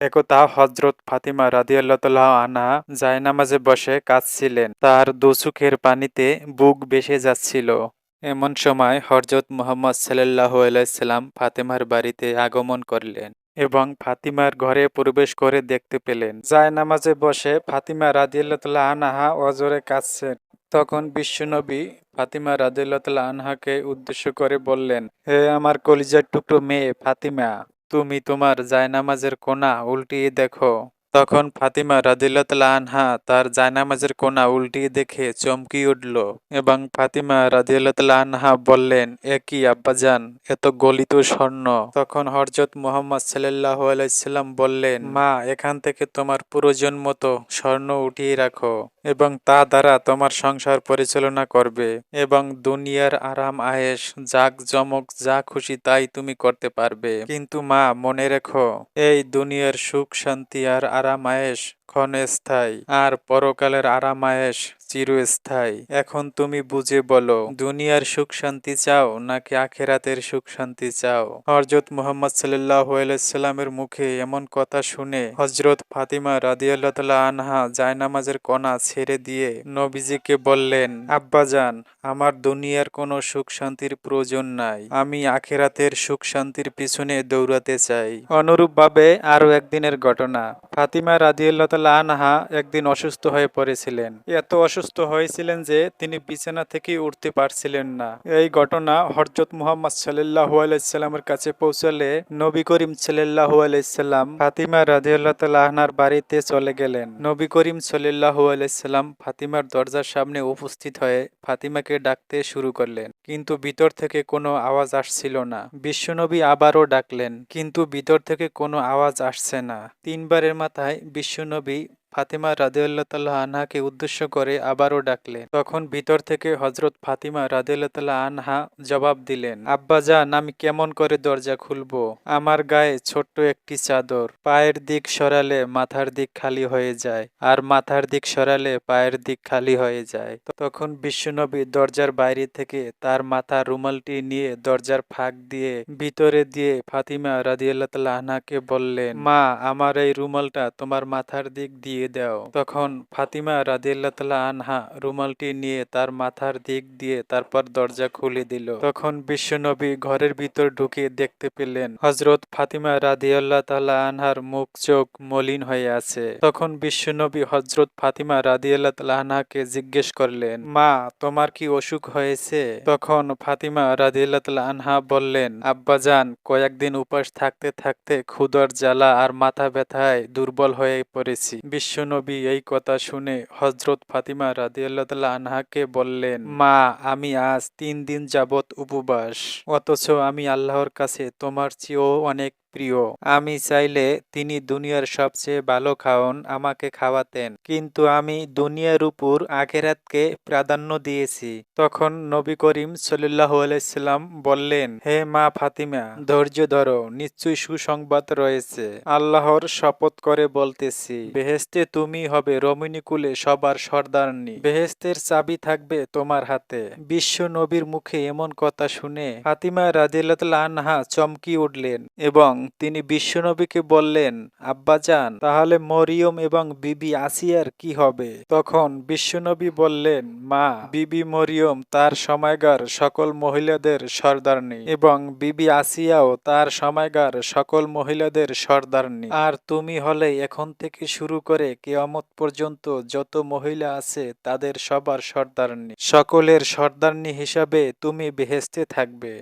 একদা হজরত ফাতিমা রাদিয়াল্লাহ আনহা জায়নামাজে বসে কাঁদছিলেন। তার দুচোখের পানিতে বুক বেসে যাচ্ছিল। এমন সময় হজরত মোহাম্মদ সাল্লাহ আলাইসাল্লাম ফাতেমার বাড়িতে আগমন করলেন এবং ফাতিমার ঘরে প্রবেশ করে দেখতে পেলেন। জায়নামাজে বসে ফাতিমা রাদিয়াল্লাহ আনহা অজরে কাঁদছেন। তখন বিশ্বনবী ফাতিমা রাদিল্লাহ আনহাকে উদ্দেশ্য করে বললেন, হে আমার কলিজার টুকরো মেয়ে ফাতিমা তুমি তোমার জায়নামাজের কোণা উল্টিয়ে দেখো। তখন ফাতিমা রাদিল্লাহ আনহা তার জায়নামাজের কোনা উল্টিয়ে দেখে চমকি উঠল এবং ফাতিমা রাদিল্লাহ আনহা বললেন, এ কি আব্বাজান এত গলিত স্বর্ণ? তখন হরজত মোহাম্মদ সাল্লাহ আলাইসাল্লাম বললেন, মা, এখান থেকে তোমার প্রয়োজন মতো স্বর্ণ উঠিয়ে রাখো এবং তা দ্বারা তোমার সংসার পরিচালনা করবে এবং দুনিয়ার আরাম আয়েস জাক জমক যা খুশি তাই তুমি করতে পারবে। কিন্তু মা, মনে রেখো, এই দুনিয়ার সুখ, শান্তি আর আরাম আয়েস ক্ষণস্থায়ী। আর পরকালের আরাম আয়েস চিরস্থায়ী। এখন তুমি বুঝে বলো, দুনিয়ার সুখ শান্তি চাও নাকি আখেরাতের সুখ শান্তি চাও? হজরত মুহাম্মদ সাল্লাহ মুখে এমন কথা শুনে হজরত ফাতিমা রাদিয়াল্লাহ আনহা জায়নামাজের কণা ছেড়ে দিয়ে নবীজিকে বললেন আব্বাজান আমার দুনিয়ার কোনো সুখ শান্তির প্রয়োজন নাই। আমি আখেরাতের সুখ শান্তির পিছনে দৌড়াতে চাই। অনুরূপভাবে আরও একদিনের ঘটনা। ফাতিমা রাদিয়াল্লাহ আনহা একদিন অসুস্থ হয়ে পড়েছিলেন। এত অসুস্থ হয়েছিলেন যে তিনি বিছানা থেকে উঠতে পারছিলেন না। এই ঘটনা হরজত মুহাম্মদ সাল্লাহ আলাইসাল্লামের কাছে পৌঁছালে নবী করিম সাল্লাহ আলাইসাল্লাম ফাতিমা রাদিয়াল্লাহ আহনার বাড়িতে চলে গেলেন। নবী করিম সাল্লাহ আলাইসাল্লাম ফাতিমার দরজার সামনে উপস্থিত হয়ে ফাতিমাকে ডাকতে শুরু করলেন, কিন্তু ভিতর থেকে কোনো আওয়াজ আসছিল না। বিশ্বনবী আবারও ডাকলেন, কিন্তু ভিতর থেকে কোনো আওয়াজ আসছে না। তিনবারের মাথায় বিশ্বনবী ফাতিমা রাদিউল্লাহ আনহাকে উদ্দেশ্য করে আবারও ডাকলেন। তখন ভিতর থেকে হজরত ফাতিমা রাদিউল্লাহ আনহা জবাব দিলেন আব্বাজান আমি কেমন করে দরজা খুলবো? আমার গায়ে ছোট্ট একটি চাদর, পায়ের দিক সরালে মাথার দিক খালি হয়ে যায় আর মাথার দিক সরালে পায়ের দিক খালি হয়ে যায়। তখন বিশ্বনবী দরজার বাইরে থেকে তার মাথার রুমালটি নিয়ে দরজার ফাঁক দিয়ে ভিতরে দিয়ে ফাতিমা রাদিয়াল্লাহ আনহাকে বললেন, মা, আমার এই রুমালটা তোমার মাথার দিক দিয়ে দিয়ে দাও। তখন ফাতিমা রাদিল্লাহ আনহা রুমালটি নিয়ে তার মাথার দিক দিয়ে তারপর দরজা খুলে দিল। তখন বিশ্বনবী ঘরের ভিতর ঢুকে দেখতে পেলেন হজরত ফাতিমা রাদিয়াল্লাহ তালা আনহার মুখ চোখ মলিন হয়ে আছে। তখন বিশ্বনবী হজরত ফাতিমা রাদিয়াল্লাহ তালা আনহাকে জিজ্ঞেস করলেন, মা, তোমার কি অসুখ হয়েছে? তখন ফাতিমা রাদিয়াল্লাহ তালা আনহা বললেন আব্বাজান কয়েকদিন উপাস থাকতে থাকতে ক্ষুদর জ্বালা আর মাথা ব্যথায় দুর্বল হয়ে পড়েছি। বিশ্বনবী এই কথা শুনে হজরত ফাতিমা রাদিয়াল্লাহ আনহাকে বললেন মা আমি আজ তিন দিন যাবৎ উপবাস অথচ আমি আল্লাহর কাছে তোমার চেয়েও অনেক প্রিয়। আমি চাইলে তিনি দুনিয়ার সবচেয়ে ভালো খাওন আমাকে খাওয়াতেন। কিন্তু আমি দুনিয়ার উপর আখেরাতকে প্রাধান্য দিয়েছি। তখন নবী করিম সাল্লাহ আলাইসাল্লাম বললেন, হে মা ফাতিমা, ধৈর্য ধরো, নিশ্চয়ই সুসংবাদ রয়েছে। আল্লাহর শপথ করে বলতেছি বেহেস্তে তুমি হবে রমণীকুলে সবার সর্দারনি। বেহেস্তের চাবি থাকবে তোমার হাতে। বিশ্ব নবীর মুখে এমন কথা শুনে ফাতিমা রাজিল্লাহ চমকি উঠলেন এবং তিনি বিশ্বনবীকে বললেন আব্বা আব্বাজান, তাহলে মরিয়ম এবং বিবি আসিয়ার কি হবে? তখন বিশ্বনবী বললেন, মা, বিবি মরিয়ম তার সময়গার সকল মহিলাদের সর্দারনি এবং বিবি আসিয়াও তার সময়গার সকল মহিলাদের সর্দারনি। আর তুমি হলে এখন থেকে শুরু করে কেয়ামত পর্যন্ত যত মহিলা আছে তাদের সবার সর্দারনি। সকলের সর্দারনি হিসাবে তুমি বেহেস্তে থাকবে।